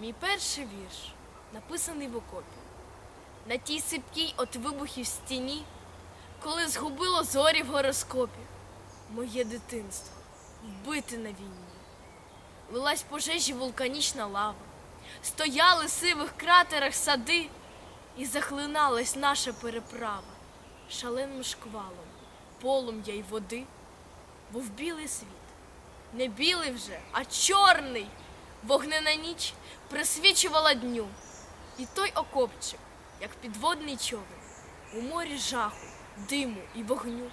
Мій перший вірш написаний в окопі. На тій сипкій от вибухів стіні, коли згубило зорі в гороскопі, моє дитинство вбите на війні. Лилась пожежі вулканічна лава, стояли в сивих кратерах сади, і захлиналась наша переправа шаленим шквалом, полум'я й води, був білий світ. Не білий вже, а чорний. Вогнена ніч присвічувала дню. І той окопчик, як підводний човен, у морі жаху, диму і вогню.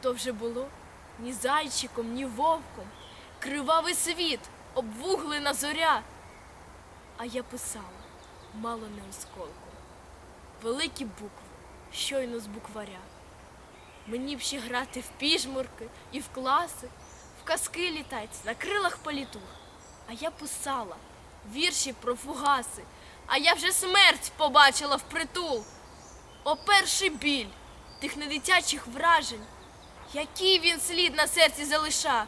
То вже було ні зайчиком, ні вовком, кривавий світ, обвуглена зоря. А я писала, мало не осколком, великі букви, щойно з букваря. Мені б ще грати в піжмурки і в класи, в казки літать на крилах політух. А я писала вірші про фугаси, а я вже смерть побачила впритул. О, перший біль тих недитячих вражень, який він слід на серці залиша,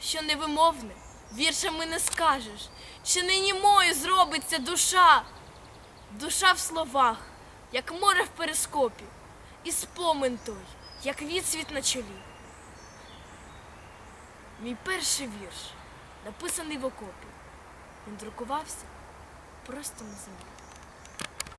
що невимовне віршами не скажеш, чи не німою зробиться душа. Душа в словах, як море в перископі, і спомин той, як відсвіт на чолі. Мій перший вірш, написаний в окопі, він друкувався просто на землі.